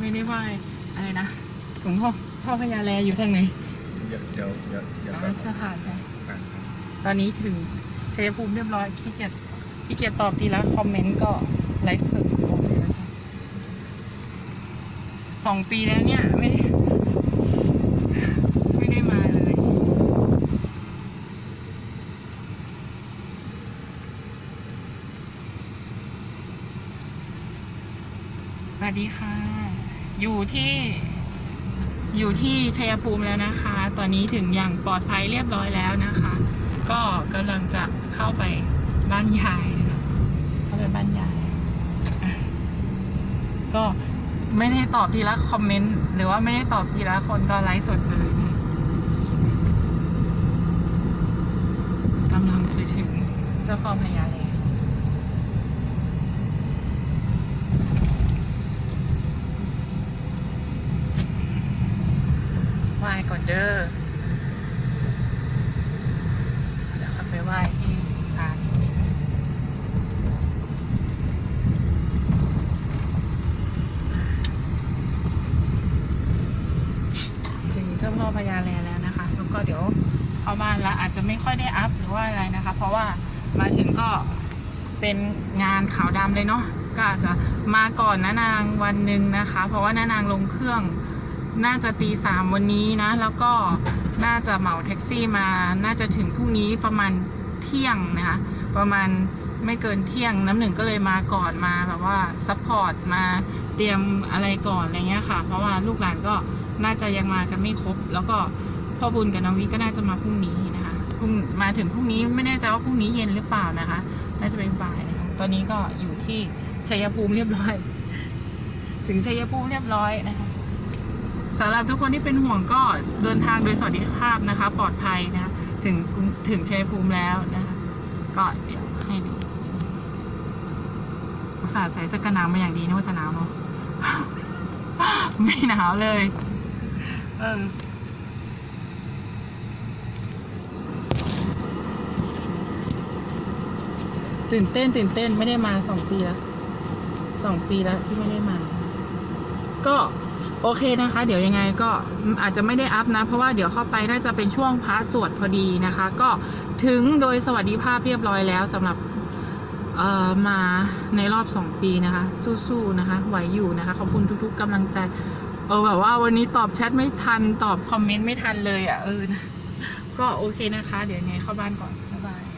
ไม่ได้ไหว้อะไรนะหลวงพ่อพ่อพญาแลอยู่ทางไหนเดี๋ยวเดี๋ยวเดี๋ยวเดี๋ยวอ๋อก่อนใช่ค่ะใช่กันตอนนี้ถึงชัยภูมิเรียบร้อยขี้เกียจขี้เกียจตอบทีละคอมเมนต์ก็ไลฟ์สดโอเคแล้วกันสองปีแล้วเนี่ยไม่ได้ไม่ได้มาเลย สวัสดีค่ะ อยู่ที่อยู่ที่ชัยภูมิแล้วนะคะ ตอนนี้ถึงอย่างปลอดภัยเรียบร้อยแล้วนะคะ ก็กำลังจะเข้าไปบ้านยายนะเข้าไปบ้านยาย ก็ไม่ได้ตอบทีละคอมเมนต์ หรือว่าไม่ได้ตอบทีละคนก็ไลฟ์สดเลยกำลังจะถึงเจ้าพ่อพญาแลไห ว้ก่อนเด้อเดี๋ยวขับไปไหว้ที่สถานถึงเจ้าพ่อพญาแลแล้วนะคะ แล้วก็เดี๋ยวเข้าบ้านล้วอาจจะไม่ค่อยได้อัพหรือว่าอะไรนะคะ เพราะว่ามาถึงก็เป็นงานขาวดำเลยเนาะก็อาจจะมาก่อนนะนางวันหนึ่งนะคะ เพราะว่าน้านางลงเครื่อง น่าจะตีสามวันนี้นะ แล้วก็น่าจะเหมาแท็กซี่มา น่าจะถึงพรุ่งนี้ประมาณเที่ยงนะคะ ประมาณไม่เกินเที่ยงน้ำหนึ่งก็เลยมาก่อนมาแบบว่าซัพพอร์ตมาเตรียมอะไรก่อนอะไรเงี้ยค่ะ เพราะว่าลูกหลานก็น่าจะยังมากันไม่ครบ แล้วก็พ่อบุญกับน้องวิก็น่าจะมาพรุ่งนี้นะคะพรุ่งมาถึงพรุ่งนี้ไม่แน่ใจว่าพรุ่งนี้เย็นหรือเปล่านะคะ น่าจะเป็นบ่ายนะคะตอนนี้ก็อยู่ที่ชัยภูมิเรียบร้อย ถึงชัยภูมิเรียบร้อยนะคะ สำหรับทุกคนที่เป็นห่วงก็เดินทางโดยสวัสดิภาพนะคะ ปลอดภัยนะคะถึงถึงชัยภูมิแล้วนะคะก็เดี๋ยวให้ดูอุตส่าห์ใส่เสื้อกันหนาวมาอย่างดีนึกว่าจะหนาวเนาะไม่หนาวเลย เออตื่นเต้นตื่นเต้นไม่ได้มาสองปีแล้วสองปีแล้วที่ไม่ได้มา ก็โอเคนะคะ เดี๋ยวยังไงก็อาจจะไม่ได้อัพนะ เพราะว่าเดี๋ยวเข้าไปน่าจะเป็นช่วงพระสวดพอดีนะคะ ก็ถึงโดยสวัสดิภาพเรียบร้อยแล้วสำหรับเอ่อมาในรอบสองปีนะคะ สู้ๆนะคะไหวอยู่นะคะขอบคุณทุกๆกำลังใจ เออแบบว่าวันนี้ตอบแชทไม่ทันตอบคอมเมนต์ไม่ทันเลยอะเออนะก็โอเคนะคะ เดี๋ยวยังไงเข้าบ้านก่อนบ๊ายบาย